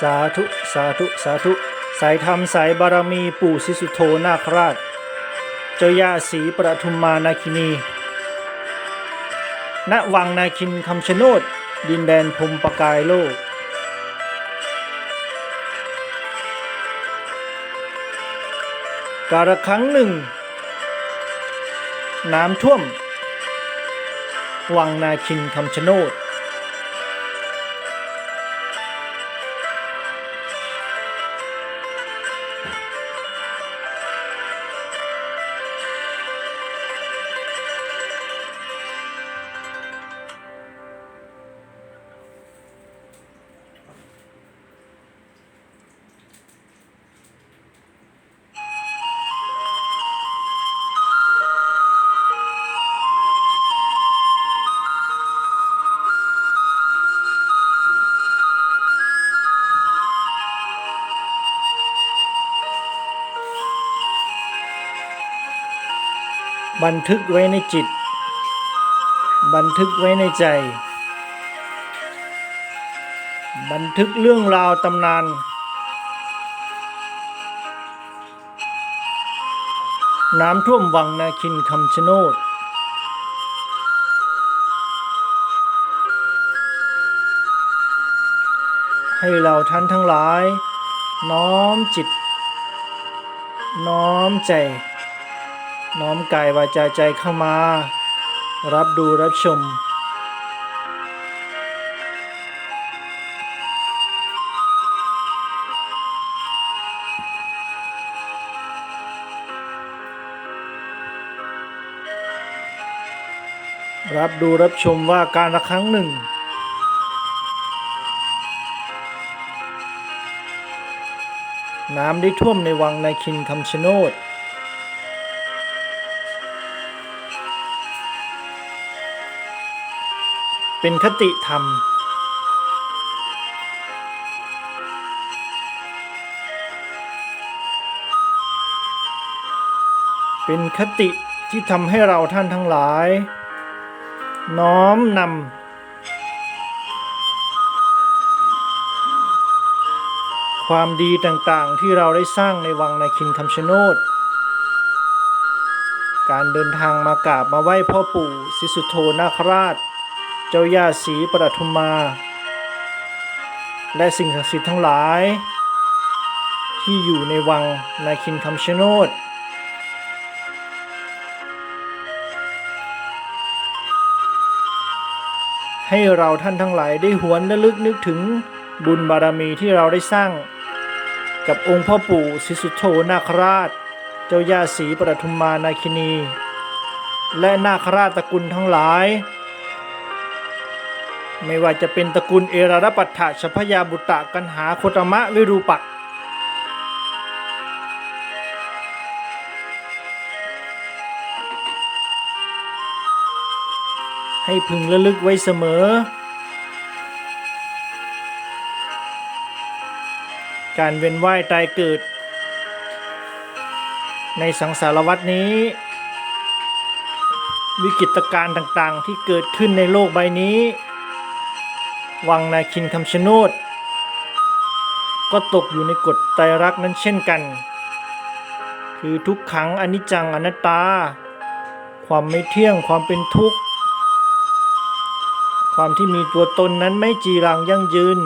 สาธุ สาธุ สาธุ สายธรรมสายบารมีปู่สิสุโธนาคราช เจ้าย่าศรีประทุมมานาคินี ณ วังนาคินคำชะโนด ดินแดนพรมประกายโลก กาละครั้งหนึ่ง น้ำท่วม วังนาคินคำชะโนด บันทึกไว้ในจิต บันทึกไว้ในใจ บันทึกเรื่องราวตำนาน น้ำท่วมวังนาคินคำชะโนดให้เราท่านทั้งหลาย น้อมจิต น้อมใจ น้อมกายวาจาใจเข้ามา รับดูรับชม รับดูรับชมว่าการละครั้งหนึ่งน้ำได้ท่วมในวังในคินคำชะโนด เป็นคติธรรม เป็นคติที่ทำให้เราท่านทั้งหลาย น้อมนำความดีต่างๆที่เราได้สร้างในวังในคินคำชะโนดการเดินทางมากราบมาไหว้พ่อปู่สิสุโธนาคราช เจ้าย่าศรีประทุมมา และสิ่งศักดิ์สิทธิ์ทั้งหลาย ที่อยู่ในวังนาคินคำชะโนดให้เราท่านทั้งหลายได้หวนระลึกนึกถึงบุญบารมีที่เราได้สร้าง กับองค์พ่อปู่สิสุโธนาคราช เจ้าย่าศรีปรทุมมานาคินี และนาคราชตระกุลทั้งหลาย ไม่ว่าจะเป็นตระกูลเอรารปัฏฐะชพยาบุตะกันหาโคตมะวิรูปักให้พึงระลึกไว้เสมอ การเวียนว่ายตายเกิด ในสังสารวัตนี้ วิกฤตการณ์ต่างๆที่เกิดขึ้นในโลกใบนี้ วังนาคินคำชะโนด ก็ตกอยู่ในกฎไตรลักษณ์นั้นเช่นกัน คือทุกขังอนิจจังอนัตตา ความไม่เที่ยงความเป็นทุกข์ ความที่มีตัวตนนั้นไม่จีรังยั่งยืน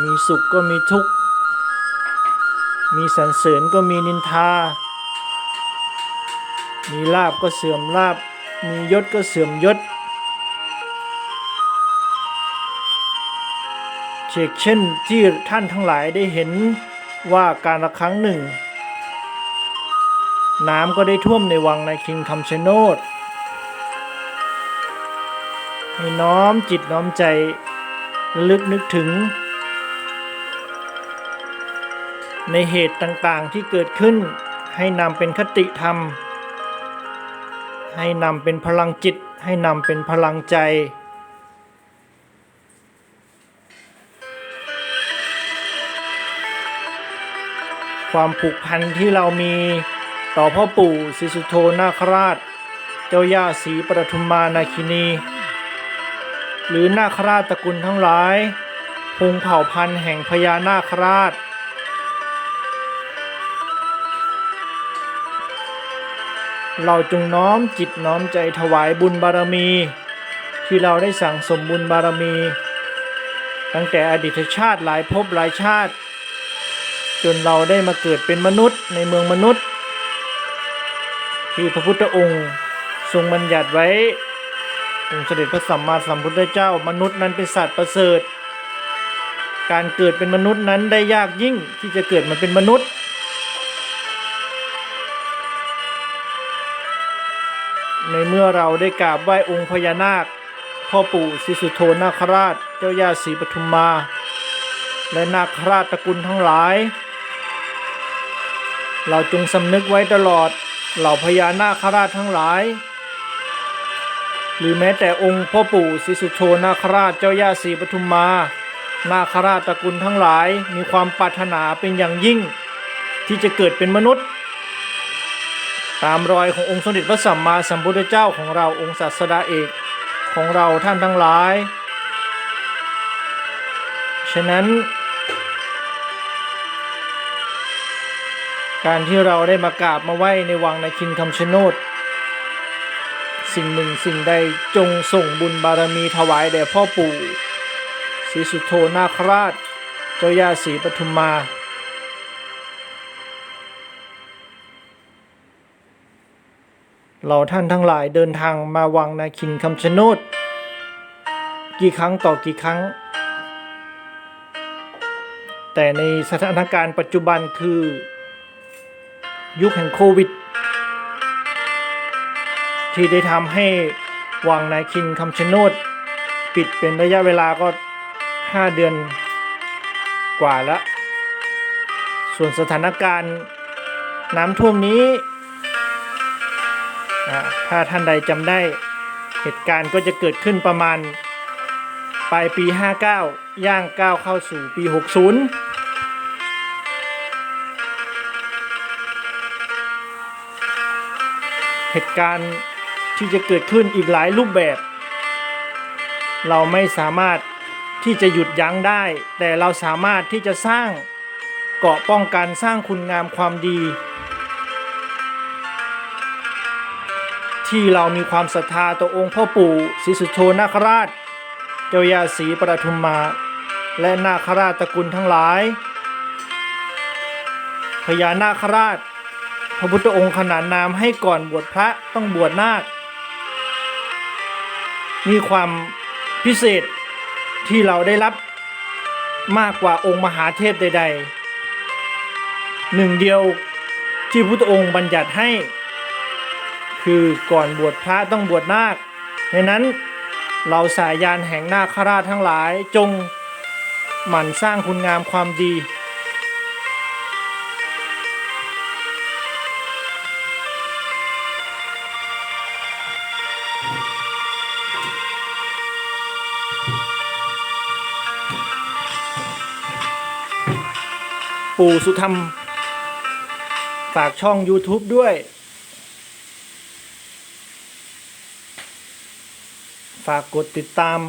มีสุขก็มีทุกข์ มีสรรเสริญก็มีนินทา มีลาบก็เสื่อมลาบ มียศก็เสื่อมยศ เชกเช่นที่ท่านทั้งหลายได้เห็นว่าการละครั้งหนึ่ง น้ำก็ได้ท่วมในวังในคิงคำชะโนดให้น้อมจิตน้อมใจลึกนึกถึง ในเหตุต่างๆที่เกิดขึ้น ให้นำเป็นคติธรรม ให้นำเป็นพลังจิต ให้นำเป็นพลังใจ ความผูกพันที่เรามีต่อพ่อปู่สิสุโธนาคราช เจ้าย่าศรีปทุมมานาคินี หรือนาคราชตระกุลทั้งหลายพงเผ่าพันธุ์แห่งพญานาคราช เราจงน้อมจิตน้อมใจถวายบุญบารมี ที่เราได้สั่งสมบุญบารมี ตั้งแต่อดีตชาติหลายภพหลายชาติ จนเราได้มาเกิดเป็นมนุษย์ในเมืองมนุษย์ ที่พระพุทธองค์ทรงบัญญัติไว้องค์เสด็จพระสัมมาสัมพุทธเจ้ามนุษย์นั้นเป็นสัตว์ประเสริฐ การเกิดเป็นมนุษย์นั้นได้ยากยิ่งที่จะเกิดมาเป็นมนุษย์ในเมื่อเราได้กราบไหว้องค์พญานาค พ่อปู่ศรีสุโธนาคราช เจ้าย่าศรีปทุมมา และนาคราชตระกูลทั้งหลาย เราจงสำนึกไว้ตลอดเหล่าพญานาคราชทั้งหลาย หรือแม้แต่องค์พ่อปู่ศรีสุโธนาคราชเจ้าย่าศรีปทุมมา นาคราชตระกูลทั้งหลายมีความปรารถนาเป็นอย่างยิ่ง ที่จะเกิดเป็นมนุษย์ ตามรอยขององค์สมเด็จพระสัมมาสัมพุทธเจ้าของเราองค์ศาสดาเอกของเราท่านทั้งหลาย ฉะนั้น การที่เราได้มากราบมาไหว้ในวังในคินคำชะโนด สิ่งหนึ่งสิ่งใดจงส่งบุญบารมีถวายแด่พ่อปู่ศรีสุโธนาคราช เจ้าย่าศรีปทุมมาเราท่านทั้งหลายเดินทางมาวังนาคินคำชะโนด กี่ครั้งต่อกี่ครั้ง แต่ในสถานการณ์ปัจจุบันคือ ยุคแห่งโควิด ที่ได้ทำให้วังนายคินคำชะโนด ปิดเป็นระยะเวลาก็ 5 เดือนกว่าแล้วส่วนสถานการณ์น้ำท่วมนี้ ถ้าท่านใดจำได้เหตุการณ์ก็จะเกิดขึ้นประมาณปลายปี 59 ย่างก้าวเข้าสู่ปี 60 เหตุการณ์ที่จะเกิดขึ้นอีกหลายรูปแบบ เราไม่สามารถที่จะหยุดยั้งได้ แต่เราสามารถที่จะสร้างเกาะป้องกันสร้างคุณงามความดี ที่เรามีความศรัทธาต่อองค์พ่อปู่ศรีสุโธนาคราช เจ้ายาศรีปทุมมา และนาคราชตระกูลทั้งหลายพญานาคราช ระพุทธองค์ขนานนามให้ก่อนบวชพระต้องบวชนาค มีความพิเศษที่เราได้รับมากกว่าองค์มหาเทพใด ๆ หนึ่งเดียวที่พุทธองค์บัญญัติให้ คือก่อนบวชพระต้องบวชนาคดังนั้นเราสายยานแห่งนาคราชทั้งหลายจงหมั่นสร้างคุณงามความดี ปู่สุธรรม ฝากช่อง YouTube ด้วย ฝากกดติดตาม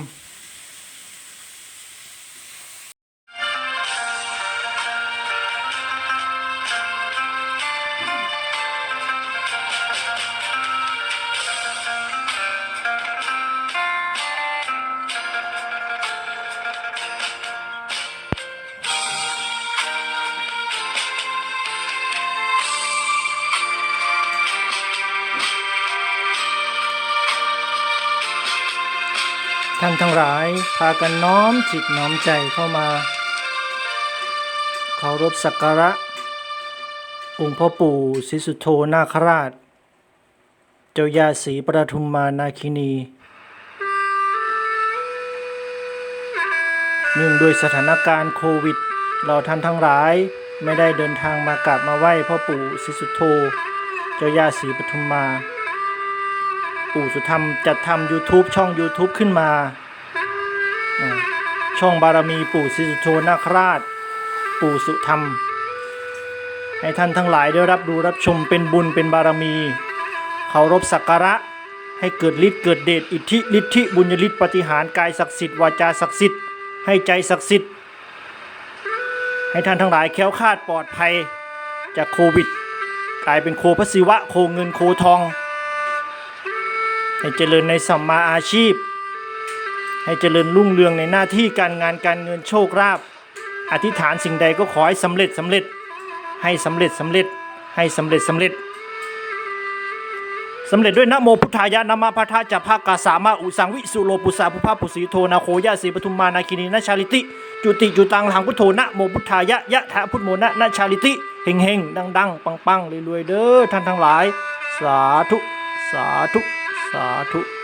ท่านทั้งหลายพากันน้อมจิตน้อมใจเข้ามาเคารพสักการะ องค์พ่อปู่ศรีสุโธนาคราช เจ้ายาศรีปทุมมานาคินี เนื่องด้วยสถานการณ์โควิด เราท่านทั้งหลายไม่ได้เดินทางมากราบมาไหว้พ่อปู่ศรีสุโธ เจ้ายาศรีปทุมมา ปู่สุธรรมจัดทำ YouTube ช่อง YouTube ขึ้นมา ช่องบารมีปู่ศรีสุโธนาคราช ปู่สุธรรม ให้ท่านทั้งหลายได้รับดูรับชมเป็นบุญเป็นบารมีเคารพสักการะให้เกิดฤทธิ์เกิดเดชอิทธิฤทธิบุญยฤทธิปฏิหารกายศักดิ์สิทธิ์วาจาศักดิ์สิทธิ์ให้ใจศักดิ์สิทธิ์ให้ท่านทั้งหลายแค้วคาดปลอดภัยจากโควิด กลายเป็นโคพระศิวะโคเงินโคทอง ให้เจริญในสัมมาอาชีพ ให้เจริญรุ่งเรืองในหน้าที่การงานการเงินโชคลาภอธิษฐานสิ่งใดก็ขอให้สำเร็จสำเร็จ ให้สำเร็จสำเร็จให้สำเร็จสำเร็จสำเร็จด้วยนะโมพุทธายะนามาพัทธาจัภากาสามาอุสังวิสุโลปุสาภุภาปุสีโทนาโคยะสีปทุมมานาคินีนาชาลิติ จุติจุตังหังพุทโธนะโมพุทธายะยะทะพุทโมนะนาชาลิติเฮงเฮงดังดังปังปังรวยๆเด้อท่านทั้งหลาย สาธุ สาธุ สาธุ